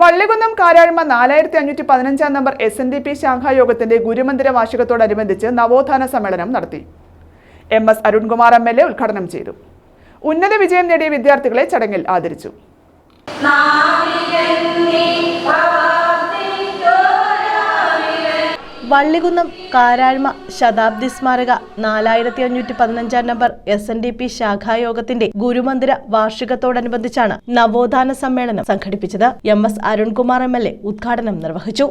വള്ളികുന്നം കാരാഴ്മ നാലായിരത്തി അഞ്ഞൂറ്റി പതിനഞ്ചാം number S N D P ശാഖായോഗത്തിന്റെ ഗുരുമന്ദിര വാർഷികത്തോടനുബന്ധിച്ച് നവോത്ഥാന സമ്മേളനം നടത്തി. M S Arunkumar M L A ഉദ്ഘാടനം ചെയ്തു. ഉന്നത വിജയം നേടിയ വിദ്യാർത്ഥികളെ ചടങ്ങിൽ ആദരിച്ചു. വള്ളികുന്നം കാരാഴ്മ ശതാബ്ദി സ്മാരക നാലായിരത്തി അഞ്ഞൂറ്റി പതിനഞ്ചാം number S N D P ശാഖായോഗത്തിന്റെ ഗുരുമന്ദിര വാർഷികത്തോടനുബന്ധിച്ചാണ് നവോത്ഥാന സമ്മേളനം സംഘടിപ്പിച്ചത്. M S Arunkumar M L A ഉദ്ഘാടനം നിർവഹിച്ചു.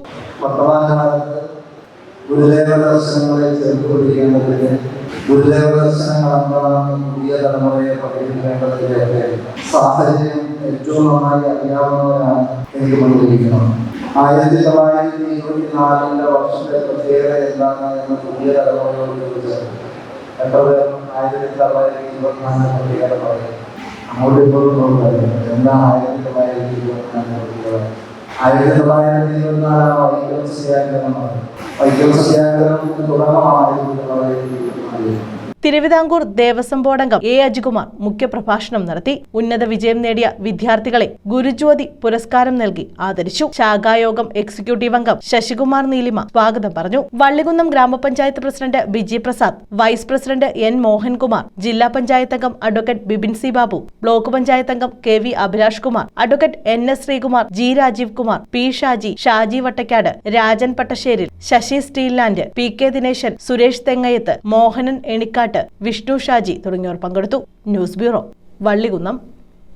ഗുരുദേവ എന്താണെന്ന് പുതിയ തലമുറയെ പഠിപ്പിക്കേണ്ടതിലേക്ക് സാഹചര്യം ഏറ്റവും നന്നായി അറിയാവുന്നവരാണ് എനിക്ക് മുന്നിലിരിക്കുന്നത് ആയിരത്തി തൊള്ളായിരത്തി ഇരുപത്തിനാലിന്റെ വർഷത്തെ പ്രത്യേകത എന്താണ് എന്ന് പുതിയ തലമുറയോട് ചോദിച്ചത് എത്ര പേർ ആയിരത്തി തൊള്ളായിരത്തി ഇരുപത്തിനാലിന്റെ പ്രത്യേകത പറയും അങ്ങോട്ട് ഇപ്പോഴും എന്താണ് ആയിരത്തി തൊള്ളായിരത്തി ഇരുപത്തിനാലിന്റെ പ്രത്യേകത ആയിരത്തി തൊള്ളായിരത്തി ഇരുപത്തിനാലാണ് വൈക്കം സത്യാഗ്രഹമാണ് വൈക്കം സത്യാഗ്രഹം ആയിരത്തി തൊള്ളായിരത്തി Amém. തിരുവിതാംകൂർ ദേവസ്വം ബോർഡ് അംഗം എ. അജികുമാർ മുഖ്യപ്രഭാഷണം നടത്തി. ഉന്നത വിജയം നേടിയ വിദ്യാർത്ഥികളെ ഗുരുജ്യോതി പുരസ്കാരം നൽകി ആദരിച്ചു. ശാഖായോഗം എക്സിക്യൂട്ടീവ് അംഗം ശശികുമാർ നീലിമ സ്വാഗതം പറഞ്ഞു. വള്ളികുന്നം ഗ്രാമപഞ്ചായത്ത് president Biji Prasad vice president N. Mohankumar ജില്ലാ പഞ്ചായത്ത് അംഗം advocate Bibin C. Babu block panchayat അംഗം K. V. Abhilash Kumar advocate N. S. Sreekumar G. Rajeev Kumar P. Shaji Shaji Vattakkad Rajan Pattasseril Sasi steel land P. K. Dineshan Suresh Thengayathu Mohanan Enikkattu Vishnu Shaji തുടങ്ങിയവർ പങ്കെടുത്തു. News bureau Vallikunnam.